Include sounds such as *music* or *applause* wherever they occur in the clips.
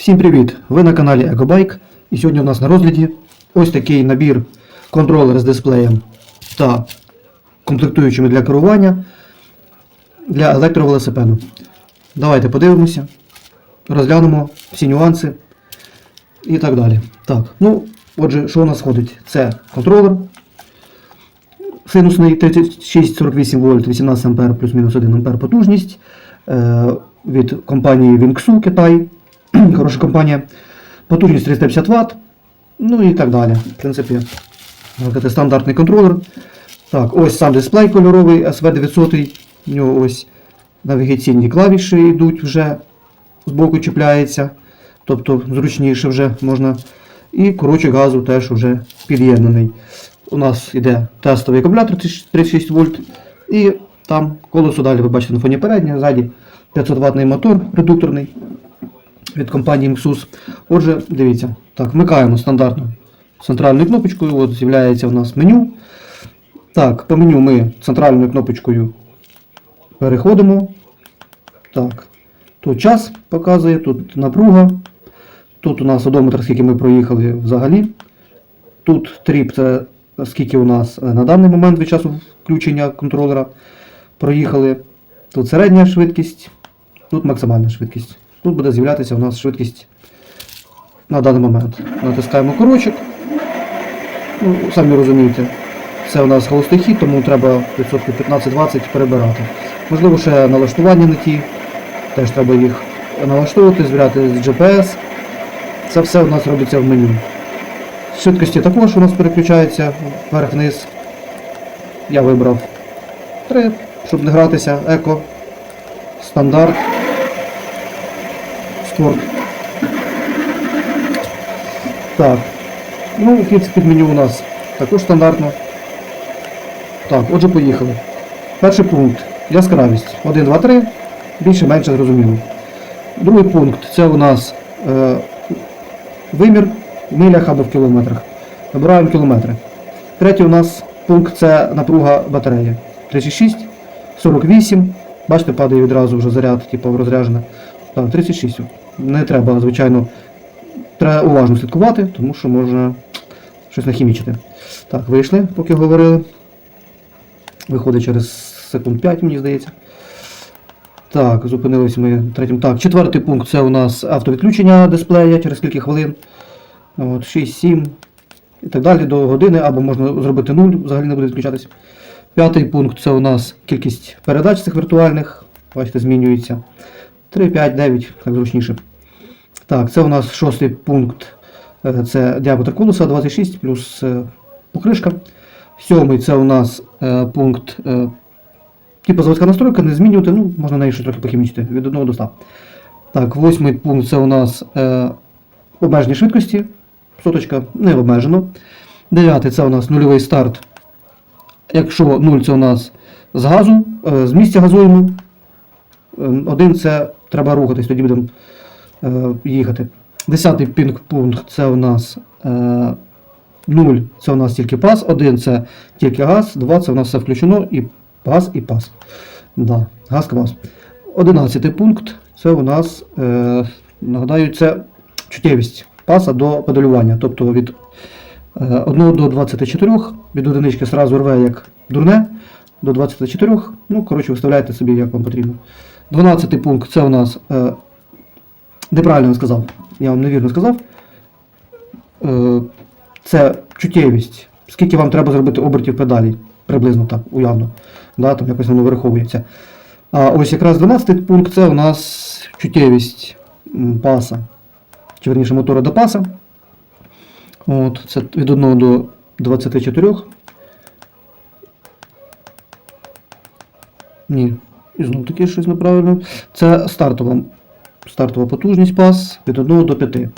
Всім привіт! Ви на каналі EcoBike і сьогодні у нас на розгляді ось такий набір контролер з дисплеєм та комплектуючими для керування для електровелосипеду. Давайте подивимося, розглянемо всі нюанси і так далі. Так, ну, отже, що у нас входить? Це контролер синусний 36-48 вольт, 18 ампер плюс-мінус 1 ампер потужність е, від компанії Wingsu Китай. *clears throat* Хороша компанія. Потужність 350 Вт. Ну і так далі. В принципі, сказати, стандартний контролер. Так, ось сам дисплей кольоровий SV900. У нього ось навігаційні клавіші йдуть вже збоку чіпляється. Тобто зручніше вже можна. І коротше газу теж вже під'єднаний. У нас йде тестовий акумулятор 36 вольт. І там колесо далі ви бачите на фоні переднє, ззаді 500 ватний мотор редукторний від компанії MXUS. Отже, дивіться, так, вмикаємо стандартно центральною кнопочкою. От з'являється у нас меню. Так, по меню ми центральною кнопочкою переходимо. Так, тут час показує, тут напруга. Тут у нас одометр, скільки ми проїхали взагалі. Тут тріп це скільки у нас е, на даний момент від часу включення контролера проїхали. Тут середня швидкість, тут максимальна швидкість. Тут буде з'являтися у нас швидкість на даний момент. Натискаємо корочок. Ну, самі розумієте, це у нас холостий хід, тому треба відсотків 15-20 перебирати. Можливо, ще налаштування не ті. Теж треба їх налаштовувати, звіряти з GPS. Це все у нас робиться в меню. Швидкості також у нас переключаються вверх-вниз. Я вибрав 3, щоб не гратися. Еко, стандарт, спорт. Так. Ну, вхід під меню у нас також стандартно. Так, отже, поїхали. Перший пункт. Яскравість. 1, 2, 3. Більше-менше зрозуміло. Другий пункт це у нас е, вимір в милях або в кілометрах. Набираємо кілометри. Третій у нас пункт це напруга батареї. 36, 48. Бачите, падає відразу вже заряд, типу розряджене. Так, 36. Не треба, звичайно, треба уважно слідкувати, тому що можна щось нахімічити. Так, вийшли, поки говорили. Виходить через секунд 5, мені здається. Так, зупинились ми третім. Так, четвертий пункт це у нас автовідключення дисплея через кілька хвилин. От, 6, 7 і так далі до години, або можна зробити 0, взагалі не буде відключатися. П'ятий пункт це у нас кількість передач цих віртуальних. Бачите, змінюється. 3, 5, 9, так зручніше. Так, це у нас шостий пункт. е, Це діаметр конуса 26 плюс е, покришка. Сьомий це у нас е, пункт. Типу заводська настройка, не змінювати, ну, можна неї ще трохи похімічити від 1 до 100. Так, восьмий пункт це у нас обмежені швидкості. Соточка не обмежено. Дев'ятий це у нас нульовий старт. Якщо 0 це у нас з газу, з місця газуємо. Е, Один це треба рухатись, тоді будемо е, їхати. Десятий пінг пункт це у нас е, 0 це у нас тільки пас, 1 це тільки газ, 2 це у нас все включено і пас і пас. Да, газ квас. Одинадцятий пункт це у нас, е, нагадаю, це чуттєвість паса до педалювання. Тобто від е, 1 до 24, від одинички сразу рве як дурне, до 24. Ну, коротше, виставляйте собі, як вам потрібно. 12 пункт це у нас. Е, неправильно сказав, я вам невірно сказав. Е, це чуттєвість. Скільки вам треба зробити обертів педалі? Приблизно так, уявно. Да, там якось воно вираховується. А ось якраз 12 пункт це у нас чуттєвість паса. Чи верніше мотора до паса. От, це від 1 до 24. Ні, і знову таки щось неправильно. Це стартова, стартова потужність пас від 1 до 5.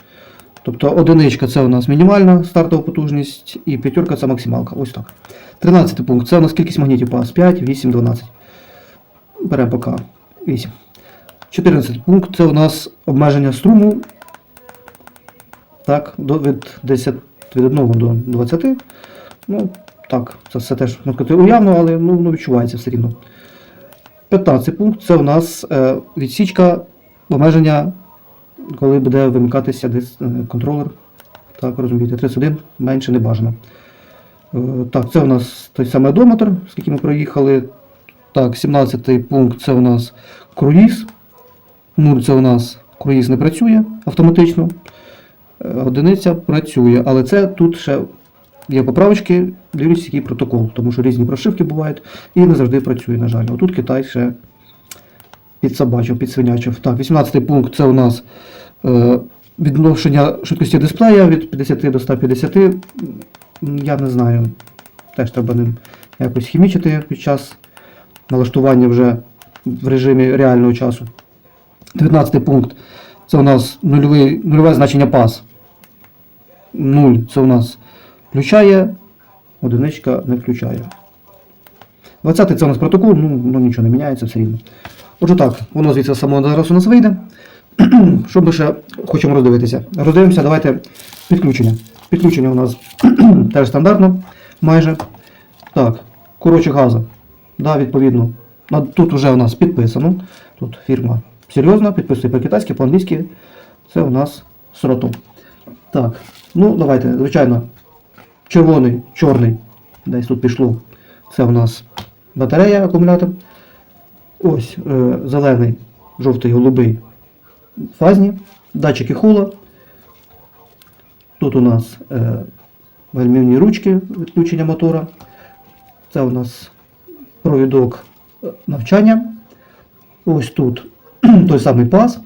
Тобто одиничка це у нас мінімальна стартова потужність, і п'ятерка це максималка. Ось так. 13 пункт. Це у нас кількість магнітів пас 5, 8, 12. Беремо поки 8. 14 пункт це у нас обмеження струму. Так, до, від 10, від 1 до 20. Ну, так, це все теж можна сказати, уявно, але ну, відчувається все рівно. 15 пункт це у нас е, відсічка обмеження коли буде вимикатися е, контролер. Так, розумієте, 31 менше не бажано. Е, Так, це у нас той самий одометр, скільки ми проїхали. Так, 17 пункт це у нас круїз. 0 це у нас круїз не працює автоматично. Одиниця працює, але це тут ще є поправочки, дивлюсь, який протокол, тому що різні прошивки бувають і не завжди працює, на жаль. Отут Китай ще підсобачив, підсвинячив. Так, 18 пункт це у нас е, відношення швидкості дисплея від 50 до 150. Я не знаю. Теж треба ним якось хімічити під час налаштування вже в режимі реального часу. 19 пункт. Це у нас нульовий, нульове значення пас. 0 це у нас включає, одиничка не включає. 20 це у нас протокол, ну, ну нічого не міняється все рівно. Отже так, воно звідси само зараз у нас вийде. *clears throat* Що ми ще хочемо роздивитися? Роздивимося, давайте підключення. Підключення у нас *clears throat* теж стандартно, майже. Так, курочок газу. Да, відповідно. Тут вже у нас підписано. Тут фірма серйозна, підписує по-китайськи, по-англійськи. Це у нас сротом. Так, ну давайте, звичайно, червоний, чорний, десь тут пішло. Це у нас батарея, акумулятор. Ось е, зелений, жовтий, голубий фазні, датчики хула. Тут у нас е, гальмівні ручки відключення мотора. Це у нас провідок е, навчання. Ось тут *clears throat* той самий пас.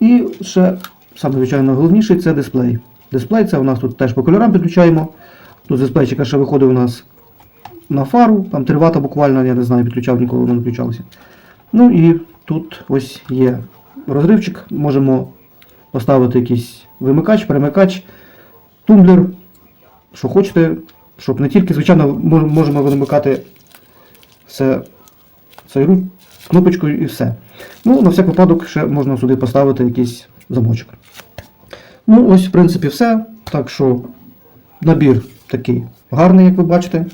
І ще, саме звичайно, головніший це дисплей. Дисплей це у нас тут теж по кольорам підключаємо. Тут дисплейчика ще виходить у нас на фару, там 3 Вт буквально, я не знаю, підключав, ніколи не включався. Ну і тут ось є розривчик, можемо поставити якийсь вимикач, перемикач, тумблер, що хочете, щоб не тільки, звичайно, можемо вимикати все цей руч кнопочкою і все. Ну, на всяк випадок ще можна сюди поставити якийсь замочок. Ну, ось, в принципі, все. Так що набір такий гарний, як ви бачите.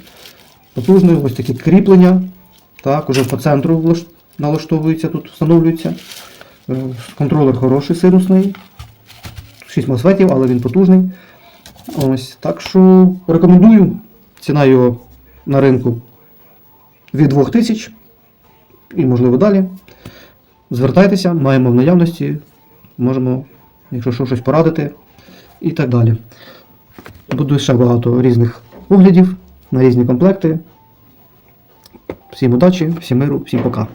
Потужний, ось такі кріплення. Так, уже по центру налаштовується, тут встановлюється. Е, Контролер хороший, синусний. 6 мосфетів, але він потужний. Ось, так що рекомендую. Ціна його на ринку від 2000 і, можливо, далі. Звертайтеся, маємо в наявності, можемо, якщо що, щось порадити і так далі. Буде ще багато різних оглядів на різні комплекти. Всім удачі, всім миру, всім пока.